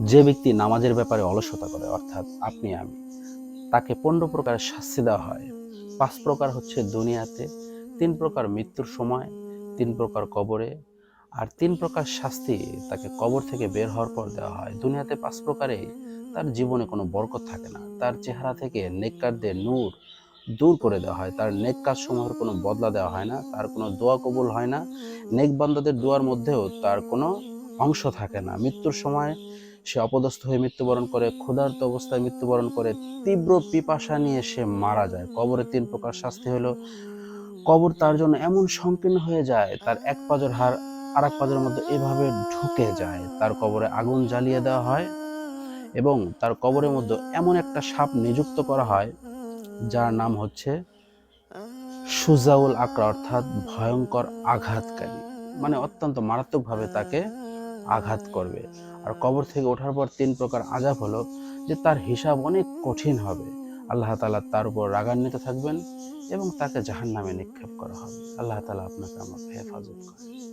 যে ব্যক্তি নামাজের ব্যাপারে অলসতা করে, অর্থাৎ আপনি আমি, তাকে পনেরো প্রকার শাস্তি দেওয়া হয়। পাঁচ প্রকার হচ্ছে দুনিয়াতে, তিন প্রকার মৃত্যুর সময়, তিন প্রকার কবরে, আর তিন প্রকার শাস্তি তাকে কবর থেকে বের হওয়ার পর দেওয়া হয়। দুনিয়াতে পাঁচ প্রকারে তার জীবনে কোনো বরকত থাকে না। তার চেহারা থেকে নেককারদের নূর দূর করে দেওয়া হয়। তার নেক কাজ সমূহের কোনো বদলা দেওয়া হয় না। তার কোনো দোয়া কবুল হয় না। নেক বান্দাদের দোয়ার মধ্যেও তার কোনো অংশ থাকে না। মৃত্যুর সময় সে অপদস্থ হয়ে মৃত্যুবরণ করে, ক্ষুধার্ত অবস্থায় মৃত্যুবরণ করে, তীব্র পিপাসা নিয়ে সে মারা যায়। কবরে তিন প্রকার শাস্তি হলো, কবর তার জন্য এমন সংকীর্ণ হয়ে যায়, তার এক পাজর হার আর এক পাজরের মধ্যে এভাবে ঢুকে যায়। তার কবরে আগুন জ্বালিয়ে দেওয়া হয় এবং তার কবরের মধ্যে এমন একটা সাপ নিযুক্ত করা হয়, যার নাম হচ্ছে সুজাউল আকরা, অর্থাৎ ভয়ঙ্কর আঘাতকারী। মানে অত্যন্ত মারাত্মকভাবে তাকে আঘাত করবে। আর কবর থেকে ওঠার পর তিন প্রকার আজাব হলো যে তার হিসাব অনেক কঠিন হবে। আল্লাহ তালা তার উপর রাগান্বিত থাকবেন এবং তাকে জাহান নামে নিক্ষেপ করা হবে। আল্লাহ তালা আপনাকে আমাকে হেফাজত করে